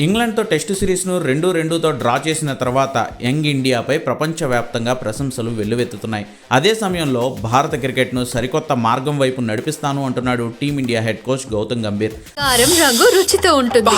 ఇంగ్లాండ్తో test సిరీస్ను రెండు రెండుతో డ్రా చేసిన తర్వాత యంగ్ ఇండియాపై ప్రపంచవ్యాప్తంగా ప్రశంసలు వెల్లువెత్తుతున్నాయి. అదే సమయంలో భారత క్రికెట్ను సరికొత్త మార్గం వైపు నడిపిస్తాను అంటున్నాడు team India head coach Gautam Gambhir. కారం రంగు రుచితో ఉంటుంది.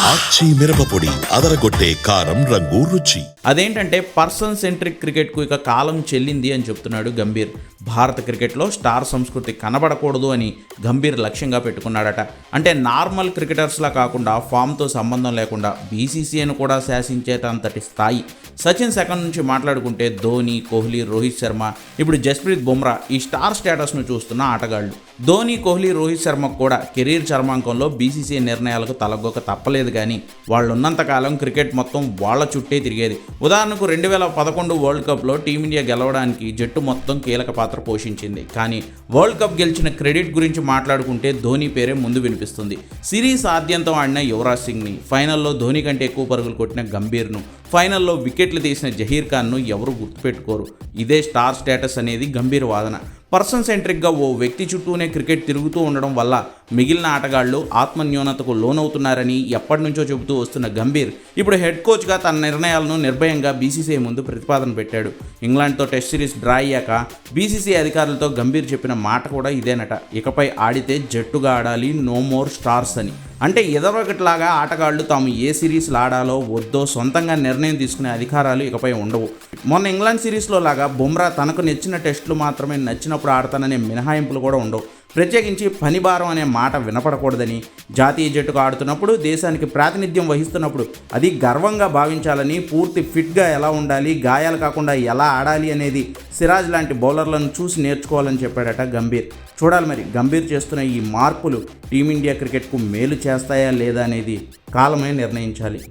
మిరపపొడి అదరగొట్టే కారం రంగు రుచి. అదేంటంటే పర్సన్ సెంట్రిక్ క్రికెట్కు ఇక కాలం చెల్లింది అని చెప్తున్నాడు గంభీర్. భారత క్రికెట్లో స్టార్ సంస్కృతి కనబడకూడదు అని గంభీర్ లక్ష్యంగా పెట్టుకున్నాడట. అంటే నార్మల్ క్రికెటర్స్లా కాకుండా ఫామ్తో సంబంధం లేకుండా బీసీసీఐను కూడా శాసించేటంతటి స్థాయి. సచిన్ సెకండ్ నుంచి మాట్లాడుకుంటే ధోని కోహ్లీ రోహిత్ శర్మ ఇప్పుడు జస్ప్రీత్ బుమ్రా ఈ స్టార్ స్టేటస్ను చూస్తున్న ఆటగాళ్ళు ధోని కోహ్లీ రోహిత్ శర్మకు కూడా కెరీర్ చర్మాంకంలో బీసీసీ నిర్ణయాలకు తలగొక తప్పలేదు కానీ వాళ్ళున్నంతకాలం క్రికెట్ మొత్తం వాళ్ళ చుట్టే తిరిగేది. ఉదాహరణకు రెండు వేల పదకొండు వరల్డ్ కప్లో టీమిండియా గెలవడానికి జట్టు మొత్తం కీలక పాత్ర పోషించింది. కానీ వరల్డ్ కప్ గెలిచిన క్రెడిట్ గురించి మాట్లాడుకుంటే ధోని పేరే ముందు వినిపిస్తుంది. సిరీస్ ఆద్యంతం ఆడిన యువరాజ్ సింగ్ని ఫైనల్లో ధోని కంటే ఎక్కువ పరుగులు కొట్టిన గంభీర్ను ఫైనల్లో వికెట్లు తీసిన జహీర్ ఖాన్ను ఎవరు గుర్తుపెట్టుకోరు. ఇదే స్టార్ స్టేటస్ అనేది గంభీర్ వాదన. పర్సన్ సెంట్రిక్గా ఓ వ్యక్తి చుట్టూనే క్రికెట్ తిరుగుతూ ఉండడం వల్ల మిగిలిన ఆటగాళ్ళు ఆత్మన్యూనతకు లోనవుతున్నారని ఎప్పటి నుంచో చెబుతూ వస్తున్న గంభీర్ ఇప్పుడు హెడ్ కోచ్గా తన నిర్ణయాలను నిర్భయంగా బీసీసీఐ ముందు ప్రతిపాదన పెట్టాడు. ఇంగ్లాండ్తో టెస్ట్ సిరీస్ డ్రా అయ్యాక బీసీసీ అధికారులతో గంభీర్ చెప్పిన మాట కూడా ఇదేనట. ఇకపై ఆడితే జట్టుగా ఆడాలి నో మోర్ స్టార్స్ అని. అంటే ఎదరొకటిలాగా ఆటగాళ్ళు తాము ఏ సిరీస్లు ఆడాలో వద్దో సొంతంగా నిర్ణయం తీసుకునే అధికారాలు ఇకపై ఉండవు. మొన్న ఇంగ్లాండ్ సిరీస్లో లాగా బుమ్రా తనకు నచ్చిన టెస్టులు మాత్రమే నచ్చినప్పుడు ఆడతాననే మినహాయింపులు కూడా ఉండవు. ప్రత్యేకించి పనిభారం అనే మాట వినపడకూడదని జాతీయ జట్టుకు ఆడుతున్నప్పుడు దేశానికి ప్రాతినిధ్యం వహిస్తున్నప్పుడు అది గర్వంగా భావించాలని పూర్తి ఫిట్గా ఎలా ఉండాలి గాయాలు కాకుండా ఎలా ఆడాలి అనేది సిరాజ్ లాంటి బౌలర్లను చూసి నేర్చుకోవాలని చెప్పాడట గంభీర్ చూడాలి మరి గంభీర్ చేస్తున్న ఈ మార్పులు టీమిండియా క్రికెట్కు మేలు చేస్తాయా లేదా అనేది కాలమే నిర్ణయించాలి